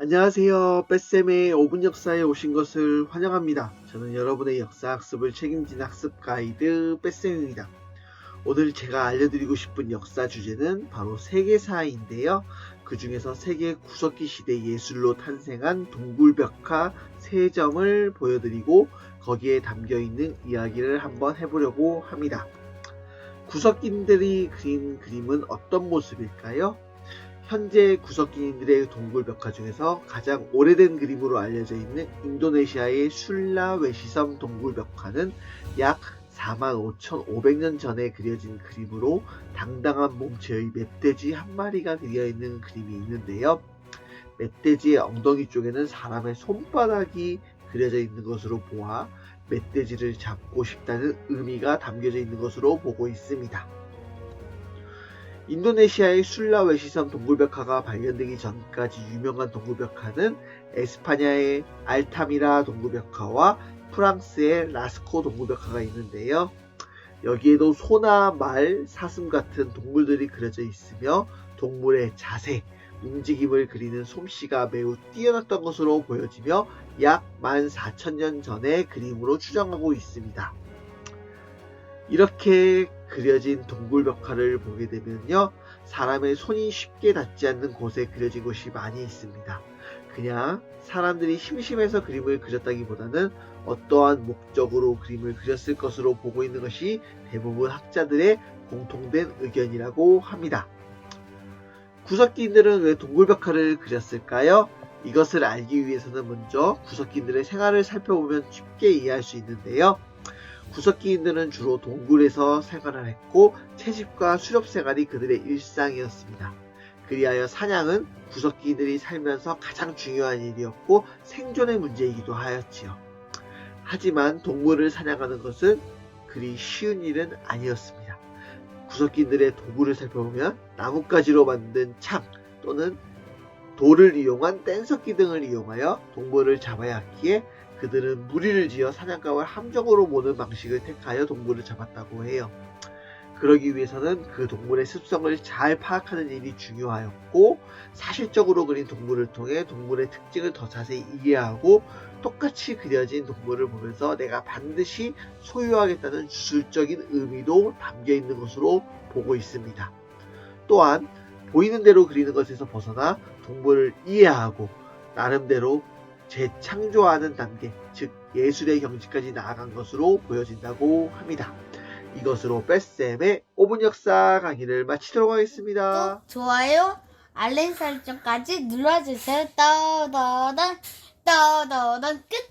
안녕하세요. 뺏쌤의 5분 역사에 오신 것을 환영합니다. 저는 여러분의 역사 학습을 책임진 학습 가이드 뺏쌤입니다. 오늘 제가 알려드리고 싶은 역사 주제는 바로 세계사인데요. 그 중에서 세계 구석기 시대 예술로 탄생한 동굴벽화 세 점을 보여드리고 거기에 담겨 있는 이야기를 한번 해보려고 합니다. 구석기인들이 그린 그림은 어떤 모습일까요? 현재 구석기인들의 동굴 벽화 중에서 가장 오래된 그림으로 알려져 있는 인도네시아의 술라웨시섬 동굴 벽화는 약 45,500년 전에 그려진 그림으로 당당한 몸체의 멧돼지 한 마리가 그려 있는 그림이 있는데요. 멧돼지의 엉덩이 쪽에는 사람의 손바닥이 그려져 있는 것으로 보아 멧돼지를 잡고 싶다는 의미가 담겨져 있는 것으로 보고 있습니다. 인도네시아의 술라웨시섬 동굴벽화가 발견되기 전까지 유명한 동굴벽화는 에스파냐의 알타미라 동굴벽화와 프랑스의 라스코 동굴벽화가 있는데요. 여기에도 소나 말, 사슴 같은 동물들이 그려져 있으며 동물의 자세, 움직임을 그리는 솜씨가 매우 뛰어났던 것으로 보여지며 약 14,000년 전의 그림으로 추정하고 있습니다. 이렇게 그려진 동굴 벽화를 보게 되면요. 사람의 손이 쉽게 닿지 않는 곳에 그려진 곳이 많이 있습니다. 그냥 사람들이 심심해서 그림을 그렸다기보다는 어떠한 목적으로 그림을 그렸을 것으로 보고 있는 것이 대부분 학자들의 공통된 의견이라고 합니다. 구석기인들은 왜 동굴벽화를 그렸을까요? 이것을 알기 위해서는 먼저 구석기인들의 생활을 살펴보면 쉽게 이해할 수 있는데요. 구석기인들은 주로 동굴에서 생활을 했고 채집과 수렵 생활이 그들의 일상이었습니다. 그리하여 사냥은 구석기인들이 살면서 가장 중요한 일이었고 생존의 문제이기도 하였지요. 하지만 동물을 사냥하는 것은 그리 쉬운 일은 아니었습니다. 구석기인들의 도구를 살펴보면 나뭇가지로 만든 창 또는 돌을 이용한 뗀석기 등을 이용하여 동물을 잡아야 했기에 그들은 무리를 지어 사냥감을 함정으로 모는 방식을 택하여 동물을 잡았다고 해요. 그러기 위해서는 그 동물의 습성을 잘 파악하는 일이 중요하였고 사실적으로 그린 동물을 통해 동물의 특징을 더 자세히 이해하고 똑같이 그려진 동물을 보면서 내가 반드시 소유하겠다는 주술적인 의미도 담겨 있는 것으로 보고 있습니다. 또한 보이는 대로 그리는 것에서 벗어나 동물을 이해하고 나름대로 재창조하는 단계, 즉 예술의 경지까지 나아간 것으로 보여진다고 합니다. 이것으로 뺏쌤의 5분 역사 강의를 마치도록 하겠습니다. 또 좋아요, 알림 설정까지 눌러주세요. 떠더던 떠더던 끝.